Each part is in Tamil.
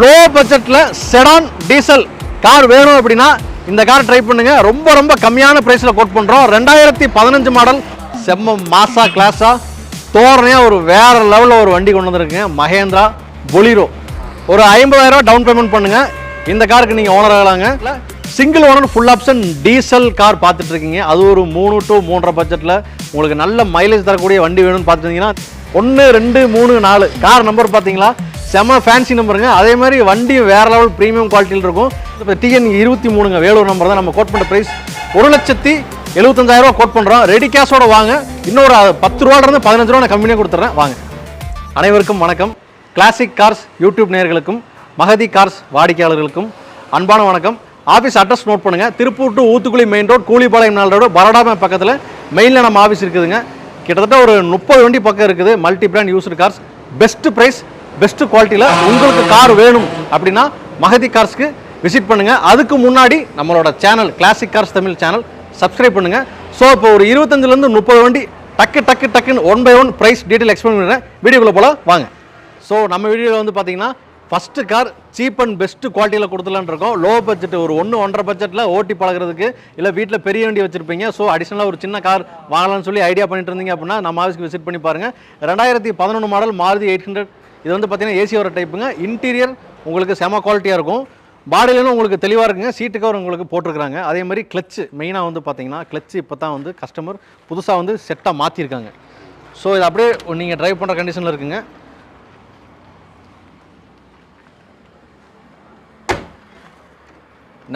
லோ பட்ஜெட்டில் செடான் டீசல் கார் வேணும் அப்படின்னா இந்த கார் ட்ரை பண்ணுங்கள் ரொம்ப ரொம்ப கம்மியான ப்ரைஸில் கோட் பண்ணுறோம் ரெண்டாயிரத்தி பதினஞ்சு மாடல் செம்ம மாசா கிளாஸாக தோரணையாக ஒரு வேறு லெவலில் ஒரு வண்டி கொண்டு வந்திருக்குங்க. மகேந்திரா பொலிரோ ஒரு ஐம்பதாயிரம் டவுன் பேமெண்ட் பண்ணுங்கள் இந்த காருக்கு நீங்கள் owner ஆகலாங்க. Single owner full option diesel car பார்த்துட்டு இருக்கீங்க அது ஒரு மூணு டு மூன்றரை பட்ஜெட்டில் உங்களுக்கு நல்ல மைலேஜ் தரக்கூடிய வண்டி வேணும்னு பார்த்துருந்தீங்கன்னா ஒன்று ரெண்டு மூணு நாலு. கார் நம்பர் பார்த்தீங்களா? செம ஃபேன்சி நம்பருங்க அதே மாதிரி வண்டி வேற லெவல் ப்ரீமியம் குவாலிட்டியில் இருக்கும். இப்போ டிஎன் இருபத்தி மூணுங்க. வேலூர் நம்பர் தான் நம்ம கோட் பண்ண ப்ரைஸ் ஒரு லட்சத்தி எழுபத்தஞ்சாயிரரூவா கோட் பண்ணுறோம் ரெடி கேஷோட வாங்க. இன்னொரு பத்து ரூபாலேருந்து பதினஞ்சு ரூபா நான் கம்மியாக கொடுத்துட்றேன் வாங்க. அனைவருக்கும் வணக்கம். கிளாசிக் கார்ஸ் யூடியூப் நேயர்களுக்கும் மகதி கார்ஸ் வாடிக்கையாளர்களுக்கும் அன்பான வணக்கம். ஆஃபீஸ் அட்ரஸ் நோட் பண்ணுங்கள் Tiruppur to Oothukuli main road Koolipalayam நாள் ரோடு பரோடாமே பக்கத்தில் மெயினில் நம்ம ஆஃபீஸ் இருக்குதுங்க. கிட்டத்தட்ட ஒரு முப்பது வண்டி பக்கம் இருக்குது. Multi brand used cars best price best குவாலிட்டியில் உங்களுக்கு கார் வேணும் அப்படின்னா மகதி கார்ஸ்க்கு விசிட் பண்ணுங்கள் அதுக்கு முன்னாடி நம்மளோட channel classic cars Tamil channel subscribe பண்ணுங்கள் ஸோ இப்போ ஒரு இருபத்தஞ்சிலேருந்து முப்பது வண்டி டக்கு டக்கு டக்குன்னு one by one price detail explain பண்ணுறேன் வீடியோக்குள்ளே போல வாங்க. ஸோ நம்ம வீடியோவில் வந்து பார்த்தீங்கன்னா first car cheap and best குவாலிட்டியில் கொடுத்துலான்னு இருக்கோம். லோ பட்ஜெட் ஒரு ஒன்று ஒன்றரை பட்ஜெட்டில் ஓட்டி பழகுறதுக்கு இல்லை வீட்டில் பெரிய வண்டி வச்சுருப்பீங்க. ஸோ அடிஷனலாக ஒரு சின்ன கார் வாங்கலாம்னு சொல்லி ஐடியா பண்ணிட்டு இருந்தீங்க அப்படின்னா நம்ம ஆஃபீஸ்க்கு விசிட் பண்ணி பாருங்கள் ரெண்டாயிரத்தி பதினொன்று மாடல் மாருதி எயிட் ஹண்ட்ரட் இது வந்து பார்த்தீங்கன்னா ஏசி வர டைப்புங்க இன்டீரியர் உங்களுக்கு செம குவாலிட்டியாக இருக்கும். பாடியிலும் உங்களுக்கு தெளிவாக இருக்குங்க. சீட்டு கவர் உங்களுக்கு போட்டிருக்கிறாங்க. அதே மாதிரி கிளச்சு மெயினாக வந்து பார்த்தீங்கன்னா கிளச்சு இப்போ தான் வந்து கஸ்டமர் புதுசாக வந்து செட்டாக மாற்றிருக்காங்க ஸோ இது அப்படியே நீங்கள் ட்ரைவ் பண்ணுற கண்டிஷனில் இருக்குங்க.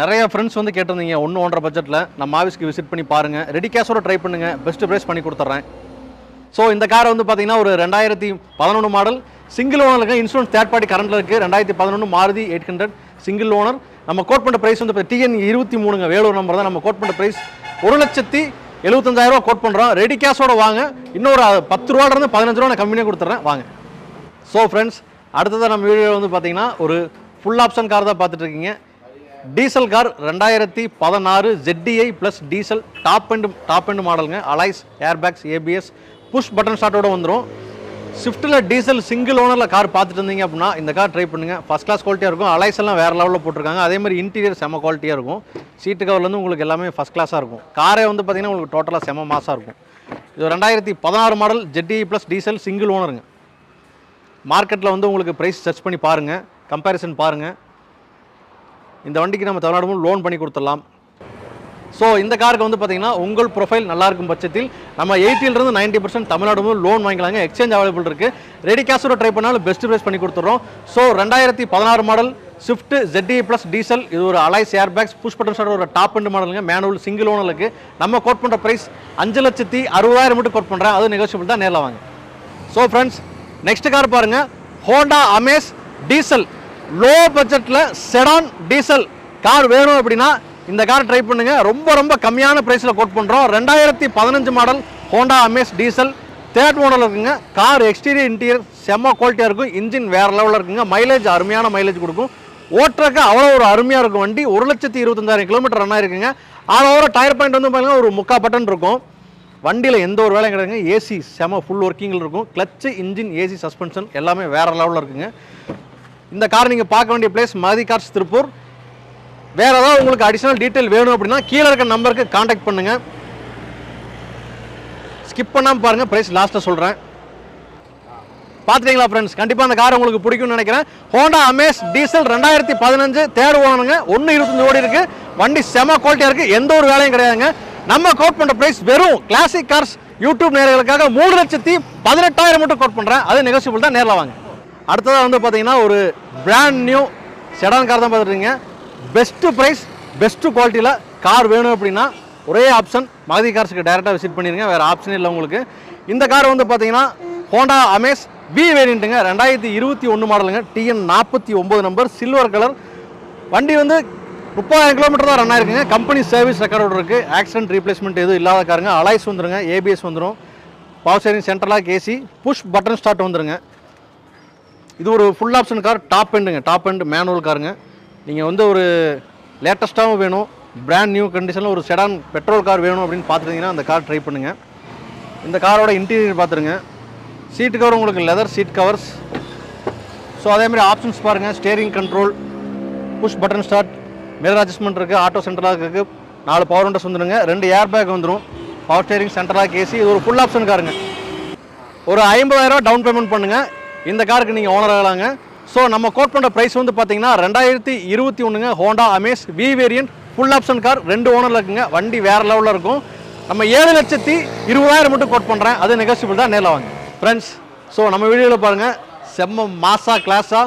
நிறைய ஃப்ரெண்ட்ஸ் வந்து கேட்டிருந்தீங்க. ஒன்று ஒன்றரை பட்ஜெட்டில் நம்ம ஆஃபீஸ்க்கு விசிட் பண்ணி பாருங்கள் ரெடி கேஷோட ட்ரை பண்ணுங்கள் பெஸ்ட்டு ப்ரைஸ் பண்ணி கொடுத்துட்றேன். ஸோ இந்த கார் வந்து பார்த்தீங்கன்னா ஒரு ரெண்டாயிரத்தி பதினொன்று மாடல் சிங்கிள் ஓனருக்கு இன்சூரன்ஸ் தேர்ட் பார்ட்டி கரண்ட்டில் இருக்குது ரெண்டாயிரத்தி பதினொன்று Maruti eight hundred. Single owner நம்ம கோட் பண்ணுற ப்ரைஸ் வந்து டிஎன் இருபத்தி மூணுங்க. வேலூர் நம்பர் தான் நம்ம கோட் பண்ணுற ப்ரைஸ் ஒரு லட்சத்தி எழுபத்தஞ்சாயிரம் ரூபா கோட் பண்ணுறோம் ரெடி கேஷோட வாங்க. இன்னொரு பத்து ரூபாலேருந்து பதினஞ்சு ரூபா நான் கம்மியாக கொடுத்துட்றேன் வாங்க. ஸோ ஃப்ரெண்ட்ஸ் அடுத்ததாக நம்ம வீடியோ வந்து பார்த்தீங்கன்னா ஒரு ஃபுல் ஆப்ஷன் கார் தான் பார்த்துட்ருக்கீங்க டீசல் கார் ரெண்டாயிரத்தி பதினாறு ZDI plus diesel top and top and மாடலுங்க alloys airbags ABS push button ஸ்டார்ட்டோட வந்துடும் ஸ்விஃப்ட்டில் டீசல் சிங்கிள் ஓனரில் கார் பார்த்துட்டு இருந்தீங்க அப்படின்னா இந்த கார் ட்ரை பண்ணுங்கள் ஃபஸ்ட் கிளாஸ் குவாலிட்டியாக இருக்கும். அலைஸ் எல்லாம் வேறு லெவலில் போட்டிருக்காங்க. அதே மாதிரி இன்டீரியர் செம குவாலிட்டியாக இருக்கும். சீட்டு கவர்லேருந்து உங்களுக்கு எல்லாமே ஃபஸ்ட் கிளாஸாக இருக்கும். காரே வந்து பார்த்தீங்கன்னா உங்களுக்கு டோட்டலாக செம மாசாக இருக்கும். இது ரெண்டாயிரத்தி பதினாறு மாடல் ஜெட்டி ப்ளஸ் டீசல் சிங்கிள் ஓனருங்க மார்க்கெட்டில் வந்து உங்களுக்கு ப்ரைஸ் சர்ச் பண்ணி பாருங்கள் கம்பேரிசன் பாருங்கள் இந்த வண்டிக்கு நம்ம தமிழ்நாடு லோன் பண்ணி கொடுத்துடலாம். ஸோ இந்த காருக்கு வந்து பார்த்தீங்கன்னா உங்கள் ப்ரொஃபைல் நல்லா இருக்கும் பட்சத்தில் நம்ம எயிட்டிலிருந்து நைன்ட்டி பர்சன்ட் தமிழ்நாடு லோன் வாங்கிக்கலாங்க. எக்ஸ்சேஞ்ச் அவைலபிள் இருக்குது ரெடி கேஷோட ட்ரை பண்ணாலும் பெஸ்ட் ப்ரைஸ் பண்ணி கொடுத்துட்றோம் ஸோ ரெண்டாயிரத்தி பதினாறு model Swift ZDI plus diesel இது ஒரு alloys air bags push button start ஒரு டாப் அண்ட் மாடலுங்க மேனுவல் சிங்கிள் ஓனருக்கு நம்ம கோட் பண்ணுற ப்ரைஸ் அஞ்சு லட்சத்தி அறுபதாயிரம் மட்டும் கோட் பண்ணுறேன் அது நெகோஷியபிள் தான் நேரில் வாங்க. ஸோ ஃப்ரெண்ட்ஸ் நெக்ஸ்ட் கார் பாருங்கள் ஹோண்டா அமேஸ் டீசல் லோ பட்ஜெட்டில் செடான் டீசல் கார் வேணும் அப்படின்னா இந்த கார் ட்ரை பண்ணுங்க. ரொம்ப ரொம்ப கம்மியான ப்ரைஸில் கோட் பண்ணுறோம் ரெண்டாயிரத்தி பதினஞ்சு model Honda Amaze diesel third model இருக்குங்க. கார் எக்ஸ்டீரியர் இன்டீரியர் செம்ம குவாலிட்டியாக இருக்கும். இன்ஜின் வேறு லெவலில் இருக்குங்க. மைலேஜ் அருமையான மைலேஜ் கொடுக்கும். ஓட்டுறக்கு அவ்வளோ ஒரு அருமையாக இருக்கும் வண்டி. ஒரு லட்சத்தி இருபத்தஞ்சாயிரம் கிலோமீட்டர் ரன்னாக இருக்குங்க ஆல் ஓவர டயர் பாயிண்ட் வந்து பார்த்தீங்கன்னா ஒரு முக்கா பட்டன் இருக்கும். வண்டியில் எந்த ஒரு வேலையும் கிடையாது ஏசி செம ஃபுல் ஒர்க்கிங்கில் இருக்கும். கிளச்சு இன்ஜின் ஏசி சஸ்பென்ஷன் எல்லாமே வேறு லெவலில் இருக்குங்க. இந்த கார் நீங்கள் பார்க்க வேண்டிய பிளேஸ் மதி கார்ஸ் திருப்பூர். வேறு ஏதாவது உங்களுக்கு அடிஷனல் டீட்டெயில் வேணும் அப்படின்னா கீழே இருக்க நம்பருக்கு காண்டாக்ட் பண்ணுங்கள் ஸ்கிப் பண்ணாமல் பாருங்கள் ப்ரைஸ் லாஸ்ட்டாக சொல்கிறேன் பார்த்துட்டீங்களா ஃப்ரெண்ட்ஸ் கண்டிப்பாக அந்த கார் உங்களுக்கு பிடிக்கும்னு நினைக்கிறேன். ஹோண்டா அமேஸ் டீசல் ரெண்டாயிரத்தி பதினஞ்சு தேர்ட் ஓனருங்க ஒன்று இருபத்தஞ்சு ஓடி இருக்குது வண்டி செம குவாலிட்டியாக இருக்குது எந்த ஒரு வேலையும் கிடையாதுங்க. நம்ம கோட் பண்ணுற ப்ரைஸ் வெறும் கிளாசிக் கார்ஸ் யூடியூப் நேர்களுக்காக மூணு லட்சத்தி பதினெட்டாயிரம் மட்டும் கோட் பண்ணுறேன் அது நெகோசியபிள் தான் நேரில் வாங்க. அடுத்ததாக வந்து பார்த்தீங்கன்னா ஒரு பிராண்ட் நியூ செடான் கார் தான் பார்த்துருக்கீங்க பெஸ்ட்டு ப்ரைஸ் பெஸ்ட்டு குவாலிட்டியில் கார் வேணும் அப்படின்னா ஒரே ஆப்ஷன் மகதி கார்ஸுக்கு டேரெக்டாக விசிட் பண்ணிடுங்க வேறு ஆப்ஷனே இல்லை உங்களுக்கு. இந்த கார் வந்து பார்த்தீங்கன்னா ஹோண்டா அமேஸ் வி வேரியண்ட்டுங்க ரெண்டாயிரத்தி இருபத்தி ஒன்று மாடலுங்க டிஎன் நாற்பத்தி ஒம்பது நம்பர் சில்வர் கலர் வண்டி வந்து முப்பதாயிரம் கிலோமீட்டர் தான் ரன் ஆயிருக்குங்க. கம்பெனி சர்வீஸ் ரெக்கார்டோட இருக்குது ஆக்சிடென்ட் ரீப்ளேஸ்மெண்ட் எதுவும் இல்லாத காருங்க அலைஸ் வந்துருங்க. ஏபிஎஸ் வந்துடும் power steering central lock AC push button start வந்துருங்க. இது ஒரு ஃபுல் ஆப்ஷன் கார் டாப் எண்டுங்க டாப் எண்டு மேனுவல் காருங்க நீங்கள் வந்து ஒரு லேட்டஸ்ட்டாகவும் வேணும் பிராண்ட் நியூ கண்டிஷனில் ஒரு செடான் பெட்ரோல் கார் வேணும் அப்படின்னு பார்த்துருந்தீங்கன்னா அந்த கார் ட்ரை பண்ணுங்கள் இந்த காரோட இன்டீரியர் பார்த்துருங்க. சீட்டு கவர் உங்களுக்கு லெதர் சீட் கவர்ஸ் ஸோ அதே மாதிரி ஆப்ஷன்ஸ் பாருங்கள் steering control push button start mirror adjustment இருக்குது ஆட்டோ சென்ட்ரலாக இருக்குது நாலு பவர் விண்டோஸ் வந்துருங்க. ரெண்டு ஏர் பேக் வந்துடும் power steering central lock AC இது ஒரு ஃபுல் ஆப்ஷன் காருங்க ஒரு ஐம்பதாயிரரூவா டவுன் பேமெண்ட் பண்ணுங்கள் இந்த காருக்கு நீங்கள் ஓனர் ஆகலாங்க. ஸோ நம்ம கோட் பண்ணுற ப்ரைஸ் வந்து பார்த்தீங்கன்னா ரெண்டாயிரத்தி இருபத்தி ஒன்றுங்க Honda Amaze V variant full option car ரெண்டு ஓனரில் இருக்குங்க. வண்டி வேறு லெவலில் இருக்கும். நம்ம ஏழு லட்சத்தி இருபதாயிரம் மட்டும் கோட் பண்ணுறேன் அது நெகோசியபிள் தான் நேரில் வாங்க. ஃப்ரெண்ட்ஸ் ஸோ நம்ம வீடியோவில் பாருங்கள் செம்ம மாசா கிளாஸாக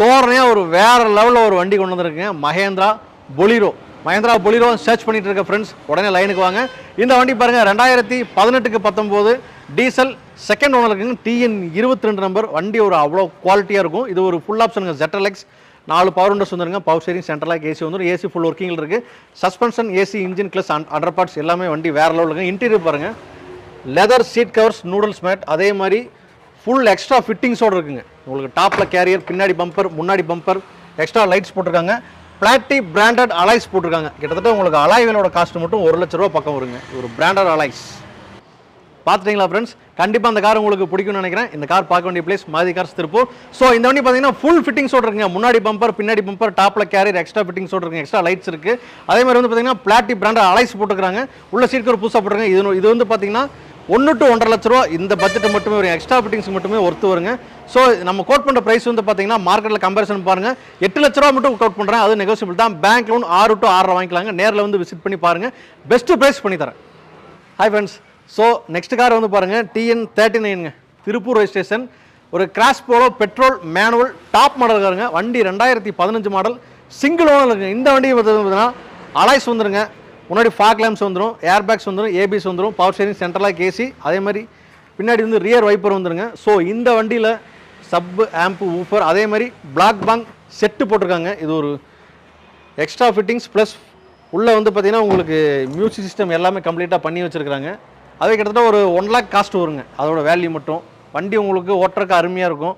தோரணையாக ஒரு வேறு லெவலில் ஒரு வண்டி கொண்டு வந்திருக்குங்க. Mahindra Bolero Mahindra Bolero search பண்ணிட்டு இருக்க ஃப்ரெண்ட்ஸ் உடனே லைனுக்கு வாங்க. இந்த வண்டி பாருங்கள் ரெண்டாயிரத்தி பதினெட்டுக்கு பத்தொம்போது டீசல் செகண்ட் ஓனர் இருக்குங்க டிஎன் இருபத்தி ரெண்டு நம்பர் வண்டி ஒரு அவ்வளோ குவாலிட்டியாக இருக்கும். இது ஒரு ஃபுல் ஆப்ஷனுங்க ஜெட்டலெக்ஸ் நாலு பவர் விண்டோஸ் வந்துருங்க power steering central lock AC வந்துடும் ஏசி ஃபுல் ஒர்க்கிங்கில் இருக்குது suspension AC engine clutch under parts எல்லாமே வண்டி வேறு லெவலில் இருக்குது இன்டீரியர் பாருங்கள் leather seat covers noodles mat அதே மாதிரி ஃபுல் எக்ஸ்ட்ரா ஃபிட்டிங்ஸோடு இருக்குங்க. உங்களுக்கு டாப்பில் கேரியர் பின்னாடி பம்பர் முன்னாடி பம்பர் எக்ஸ்ட்ரா லைட்ஸ் போட்டிருக்காங்க. பிளாட்டி பிராண்டட் அலைஸ் போட்டிருக்காங்க. கிட்டத்தட்ட உங்களுக்கு அலாய்களோட காஸ்ட் மட்டும் ஒரு லட்ச ரூபா பக்கம் வருங்க. ஒரு பிராண்டட் அலைஸ் பார்த்துட்டீங்களா ஃப்ரெண்ட்ஸ் கண்டிப்பாக அந்த கார் உங்களுக்கு பிடிக்கும்னு நினைக்கிறேன். இந்த கார் பார்க்க வேண்டிய பிளேஸ் மாதிரி கார்ஸ் திருப்பூர். ஸோ இந்த வண்டி பார்த்தீங்கன்னா ஃபுல் ஃபிட்டிங்ஸோட இருக்குங்க. முன்னாடி பம்பர் பின்னாடி பம்பர் டாப்பில் கேரியர் எக்ஸ்ட்ரா ஃபிட்டிங்ஸோட இருக்குங்க. எக்ஸ்ட்ரா லைட்ஸ் இருக்குது அதே மாதிரி வந்து பார்த்தீங்கன்னா பிளாட்டி பிராண்டட் அலைஸ் போட்டுருக்காங்க உள்ள சீட் ஒரு புதுசாக போட்டுருக்காங்க. இது இது வந்து பார்த்தீங்கன்னா ஒன்று டு ஒன்றரை லட்ச ரூபா இந்த பட்ஜெட் மட்டுமே வரும் எக்ஸ்ட்ரா ஃபிட்டிங்ஸ் மட்டுமே ஒர்த்து வருங்க. ஸோ நம்ம கோட் பண்ணுற ப்ரைஸ் வந்து பார்த்தீங்கன்னா மார்க்கெட்டில் கம்பேரிசன் பாருங்கள் எட்டு லட்ச ரூபா மட்டும் கோட் பண்ணுறேன் அது நெகோசியபிள் தான். பேங்க் லோன் ஆறு டு ஆறரை வாங்கிக்கலாங்க. நேரில் வந்து விசிட் பண்ணி பாருங்கள் பெஸ்ட்டு ப்ரைஸ் பண்ணி தரேன். Hi friends so next car வந்து பாருங்கள் டிஎன் தேர்ட்டி நைனுங்க திருப்பூர் ரெஜிஸ்ட்ரேஷன் ஒரு Cross Polo petrol manual top model காருங்க. வண்டி ரெண்டாயிரத்தி பதினஞ்சு மாடல் சிங்கிள் ஓனர் இருக்குங்க. இந்த வண்டி பார்த்தீங்கன்னா அலாய்ஸ் வந்துருங்க. முன்னாடி ஃபாக் லேம்ப்ஸ் வந்துடும் ஏர் பேக்ஸ் வந்துடும் ஏபிஎஸ் வந்துடும் power steering central lock AC அதே மாதிரி பின்னாடி வந்து ரியர் வைப்பர் வந்துருங்க. ஸோ இந்த வண்டியில் சப் ஆம்பு ஊஃபர் அதே மாதிரி பிளாக் பேங்க் செட்டு போட்டிருக்காங்க. இது ஒரு எக்ஸ்ட்ரா ஃபிட்டிங்ஸ் ப்ளஸ் உள்ளே வந்து பார்த்திங்கன்னா உங்களுக்கு மியூசிக் சிஸ்டம் எல்லாமே கம்ப்ளீட்டாக பண்ணி வச்சுருக்காங்க அதே கிட்டத்தட்ட ஒரு ஒன் லேக் காஸ்ட் வருங்க. அதோட வேல்யூ மட்டும். வண்டி உங்களுக்கு ஓட்டுறக்கு அருமையாக இருக்கும்.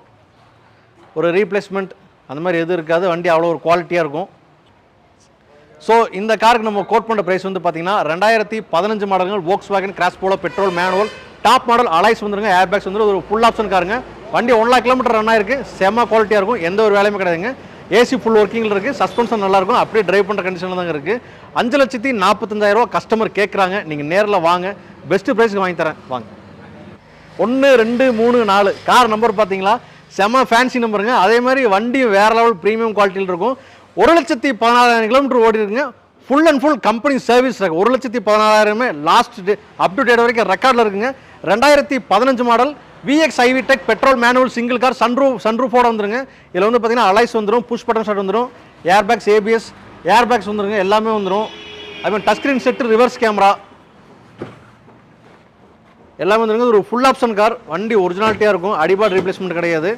ஒரு ரீப்ளேஸ்மெண்ட் அந்த மாதிரி எதுவும் இருக்காது. வண்டி அவ்வளோ ஒரு குவாலிட்டியாக இருக்கும். ஸோ இந்த காருக்கு நம்ம கோட் பண்ணுற ப்ரைஸ் வந்து பார்த்தீங்கன்னா ரெண்டாயிரத்தி பதினஞ்சு மாடல்கள் Volkswagen wagen Cross Polo petrol manual top model alloys வந்துருங்க ஏர் பேக்ஸ் வந்து ஒரு ஃபுல் ஆப்ஷன் காருங்க. வண்டி ஒன் லேக் கிலோமீட்டர் ரன் ஆயிருக்கு. செம்ம குவாலிட்டியாக இருக்கும். எந்த ஒரு வேலையுமே கிடையாதுங்க. ஏசி ஃபுல் ஒர்க்கிங்கில் இருக்குது சஸ்பென்ஷன் நல்லாயிருக்கும் அப்படியே ட்ரைவ் பண்ணுற கண்டிஷனில் தாங்க இருக்குது அஞ்சு லட்சத்தி நாற்பத்தஞ்சாயிரரூவா கஸ்டமர் கேட்குறாங்க நீங்கள் நேரில் வாங்க. பெஸ்ட்டு ப்ரைஸ்க்கு வாங்கி தரேன். வாங்க. ஒன்று ரெண்டு மூணு நாலு. கார் நம்பர் பார்த்தீங்களா செம ஃபேன்சி நம்பருங்க அதே மாதிரி வண்டியும் வேறு லெவல் ப்ரீமியம் குவாலிட்டியில் இருக்கும். ஒரு லட்சத்தி பதினாலாயிரம் கிலோமீட்டர் ஓடி இருக்குங்க. Full and full company service ஒரு லட்சத்தி பதினாலாயிரமே last day up to date வரைக்கும் ரெக்கார்டில் இருக்குங்க. ரெண்டாயிரத்தி பதினஞ்சு model VX iVTEC petrol manual single car sunroof சன்ரூஃபோட வந்துருங்க. இதில் வந்து பார்த்தீங்கன்னா அலைஸ் வந்துடும் புஷ் பட்டன் ஷர்ட் வந்துடும் air bags ABS air bags வந்துருங்க எல்லாமே வந்துடும் அதுமாதிரி touch screen set reverse camera எல்லாமே வந்துருங்க. ஒரு ஃபுல் ஆப்ஷன் கார் வண்டி ஒரிஜினாலிட்டியாக இருக்கும். அடிபாட் ரீப்ளேஸ்மெண்ட் கிடையாது.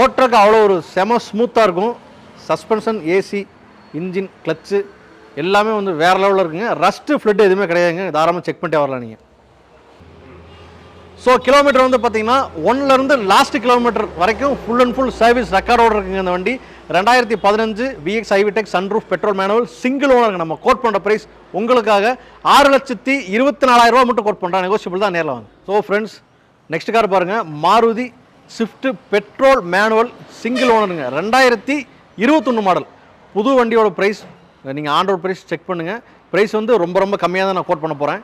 ஓட்டுறக்கு அவ்வளோ ஒரு செம ஸ்மூத்தாக இருக்கும். சஸ்பென்ஷன் ஏசி இன்ஜின் கிளச்சு எல்லாமே வந்து வேறு லெவலில் இருக்குங்க. ரஸ்ட்டு ஃப்ளட் எதுவுமே கிடையாதுங்க. தாராளமாக செக் பண்ணிட்டே வரலாம் நீங்கள் ஸோ கிலோமீட்டர் வந்து பார்த்தீங்கன்னா ஒன்லேருந்து லாஸ்ட் கிலோமீட்டர் வரைக்கும் ஃபுல் அண்ட் ஃபுல் சர்வீஸ் ரெக்கார்டோடு இருக்குங்க இந்த வண்டி. ரெண்டாயிரத்தி பதினஞ்சு VX iVTEC sunroof petrol manual single ஓனருங்க நம்ம கோட் பண்ணுற ப்ரைஸ் உங்களுக்காக ஆறு லட்சத்தி இருபத்தி நாலாயிரரூவா மட்டும் கோட் பண்ணுறேன் நெகோசியபிள் தான் நேரில் வாங்க. ஸோ ஃப்ரெண்ட்ஸ் நெக்ஸ்ட் கார் பாருங்கள் Maruti Swift petrol manual single ஓனருங்க ரெண்டாயிரத்தி இருபத்தொன்று மாடல் புது வண்டியோட ப்ரைஸ் நீங்கள் ஆண்டோட ப்ரைஸ் செக் பண்ணுங்கள் ப்ரைஸ் வந்து ரொம்ப ரொம்ப கம்மியாக தான் நான் கோட் பண்ண போகிறேன்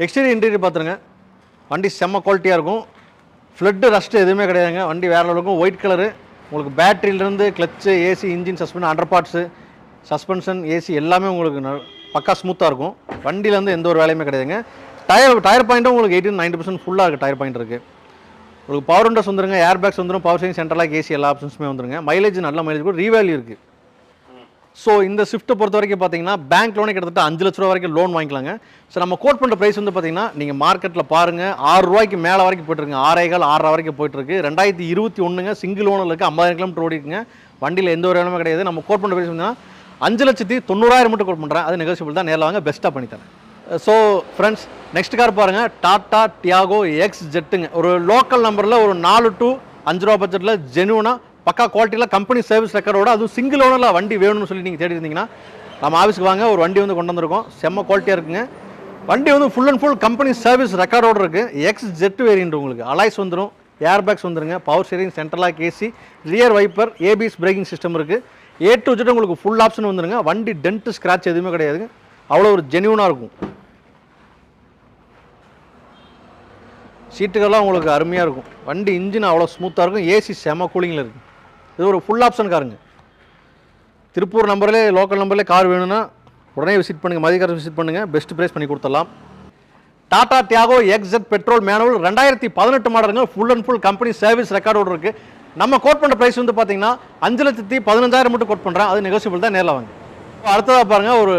எக்ஸ்டீரியர் இன்டீரியர் பார்த்துருங்க வண்டி செம்ம குவாலிட்டியாக இருக்கும். ஃப்ளட்டு ரஸ்ட்டு எதுவுமே கிடையாதுங்க. வண்டி வேறு அளவுக்கும் ஒயிட் கலரு உங்களுக்கு பேட்டரியிலேருந்து clutch AC engine suspension under parts suspension AC எல்லாமே உங்களுக்கு ந- பக்கா ஸ்மூத்தாக இருக்கும். வண்டியிலேருந்து எந்த ஒரு வேலையுமே கிடையாதுங்க. டயர் டயர் பாயிண்ட்டும் உங்களுக்கு எயிட்டின் நைன்டி பர்சன்ட் ஃபுல்லாக இருக்குது டயர் பாயிண்ட் இருக்குது உங்களுக்கு பவர் விண்டோஸ் வந்துருங்க ஏர் பேக்ஸ் வந்துடும் power steering central lock AC எல்லா ஆப்ஷன்ஸுமே வந்துருங்க. மைலேஜ் நல்ல மைலேஜ் கூட ரீவேல்யூ இருக்குது ஸோ இந்த ஸ்விஃப்ட்டை பொறுத்த வரைக்கும் பார்த்தீங்கன்னா பேங்க் லோனே கிட்டத்தட்ட அஞ்சு லட்ச ரூபா வரைக்கும் லோன் வாங்கிக்கலாங்க. ஸோ நம்ம கோட் பண்ணுற ப்ரைஸ் வந்து பார்த்தீங்கன்னா நீங்கள் மார்க்கெட்டில் பாருங்கள் ஆறு ரூபாய்க்கு மேலே வரைக்கும் போயிட்டுருங்க ஆறேகால் ஆறரை வரைக்கும் போயிட்டுருக்கு. ரெண்டாயிரத்தி இருபத்தி ஒன்றுங்க சிங்கிள் லோனில் இருக்குது ஐம்பதாயிரம் கிலோமீட்டர் ஓடிக்குங்க வண்டியில் எந்த ஒரு இடமே கிடையாது. நம்ம கோட் பண்ணுற ப்ரைஸ் வந்து அஞ்சு லட்சத்தி தொண்ணூறாயிரம் மட்டும் கோட் பண்ணுறேன் அது நெகோசியபிள் தான். நேரில் வாங்க பெஸ்ட்டாக பண்ணித்தரேன். ஸோ ஃப்ரெண்ட்ஸ் நெக்ஸ்ட் கார் பாருங்கள் டாட்டா டியாகோ எக்ஸ் ஜெட்டுங்க ஒரு லோக்கல் நம்பரில் ஒரு நாலு டு அஞ்சு ரூபா பட்ஜெட்டில் ஜெனுவனாக பக்கா குவாலிட்டியில் கம்பெனி சர்வீஸ் ரெக்கார்டோட அதுவும் சிங்கிள் ஓனரில் வண்டி வேணும்னு சொல்லி நீங்கள் தேடி இருந்தீங்கன்னா நம்ம ஆஃபீஸ்க்கு வாங்க. ஒரு வண்டி வந்து கொண்டு வந்திருக்கோம். செம்ம குவாலிட்டியாக இருக்குங்க. வண்டி வந்து full and full company service ரெக்கார்டோட இருக்குது எக்ஸ் ஜெட் வேரியன்ட் உங்களுக்கு. அலைஸ் வந்துடும் ஏர் பேக்ஸ் வந்துருங்க power steering central lock AC rear wiper ABS braking system இருக்குது ஏ டு ஜெட் உங்களுக்கு ஃபுல் ஆப்ஷன் வந்துருங்க. வண்டி டென்ட் ஸ்க்ராட்ச் எதுவுமே கிடையாதுங்க. அவ்வளோ ஒரு ஜென்யூனாக இருக்கும். சீட்டுகள்லாம் உங்களுக்கு அருமையாக இருக்கும். வண்டி இன்ஜின் அவ்வளோ ஸ்மூத்தாக இருக்கும். ஏசி செம கூலிங்கில் இருக்கும் இது ஒரு ஃபுல் ஆப்ஷன் காருங்க. திருப்பூர் நம்பர்லேயே லோக்கல் நம்பர்லேயே கார் வேணும்னா உடனே விசிட் பண்ணுங்கள் மதியக்கார விசிட் பண்ணுங்கள் பெஸ்ட் ப்ரைஸ் பண்ணி கொடுத்துடலாம். Tata Tiago XZ petrol manual ரெண்டாயிரத்தி பதினெட்டு மாடலுங்க. Full and full company service ரெக்கார்டோடு இருக்குது நம்ம கோட் பண்ணுற ப்ரைஸ் வந்து பார்த்தீங்கன்னா அஞ்சு லட்சத்தி பதினஞ்சாயிரம் மட்டும் கோட் பண்ணுறேன் அது நெகோசியபிள் தான் நேரில் வாங்க. அடுத்ததாக பாருங்கள் ஒரு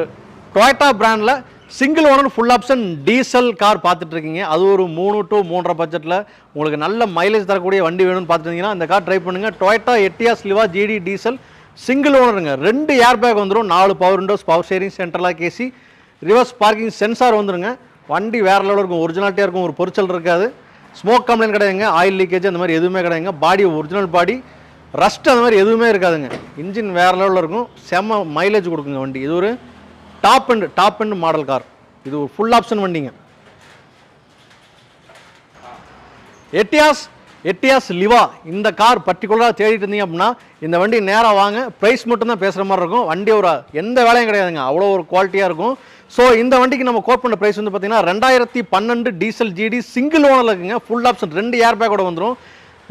டொயட்டா பிராண்டில் single owner full option diesel car பார்த்துட்டு இருக்கீங்க அது ஒரு மூணு டு மூன்றரை பட்ஜெட்டில் உங்களுக்கு நல்ல மைலேஜ் தரக்கூடிய வண்டி வேணும்னு பார்த்துருந்தீங்கன்னா இந்த கார் ட்ரை பண்ணுங்கள் Toyota Etios Liva GD diesel single ஓனருங்க ரெண்டு ஏர் பேக் வந்துடும் நாலு power windows power steering central lock AC reverse parking sensor வந்துருங்க. வண்டி வேற லெவலில் இருக்கும் ஒரிஜினாலிட்டியாக இருக்கும் ஒரு பொரிச்சல் இருக்காது. ஸ்மோக் கம்ப்ளைண்ட் கிடையாதுங்க ஆயில் லீக்கேஜ் அந்த மாதிரி எதுவுமே கிடையாதுங்க. பாடி ஒரிஜினல் பாடி ரஸ்ட் அந்த மாதிரி எதுவுமே இருக்காதுங்க. இன்ஜின் வேற லெவலில் இருக்கும் செம்ம மைலேஜ் கொடுக்குங்க வண்டி. இது ஒரு top end top end model car இது ஒரு ஃபுல் ஆப்ஷன் வண்டிங்க. எட்டியாஸ் எட்டியாஸ் லிவா இந்த கார் பர்டிகுலராக தேடிட்டு இருந்தீங்க அப்படின்னா இந்த வண்டி நேராக வாங்க. ப்ரைஸ் மட்டும் தான் பேசுகிற மாதிரி இருக்கும். வண்டி ஒரு எந்த வேலையும் கிடையாதுங்க. அவ்வளோ ஒரு குவாலிட்டியாக இருக்கும். ஸோ இந்த வண்டிக்கு நம்ம கோட் பண்ண ப்ரைஸ் வந்து பார்த்தீங்கன்னா ரெண்டாயிரத்தி பன்னெண்டு டீசல் ஜிடி சிங்கிள் ஓனர் இருக்குங்க. ஃபுல் ஆப்ஷன் ரெண்டு ஏர் பேக்கோட வந்துடும்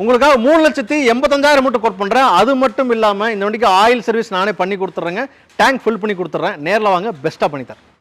உங்களுக்காக மூணு லட்சத்தி எண்பத்தஞ்சாயிரம் மட்டும் கோட் பண்ணுறேன் அது மட்டும் இல்லாமல் இந்த வண்டிக்கு ஆயில் சர்வீஸ் நானே பண்ணி கொடுத்துட்றேங்க. டேங்க் ஃபில் பண்ணி கொடுத்துட்றேன் நேரில் வாங்க பெஸ்ட்டாக பண்ணித்தரேன்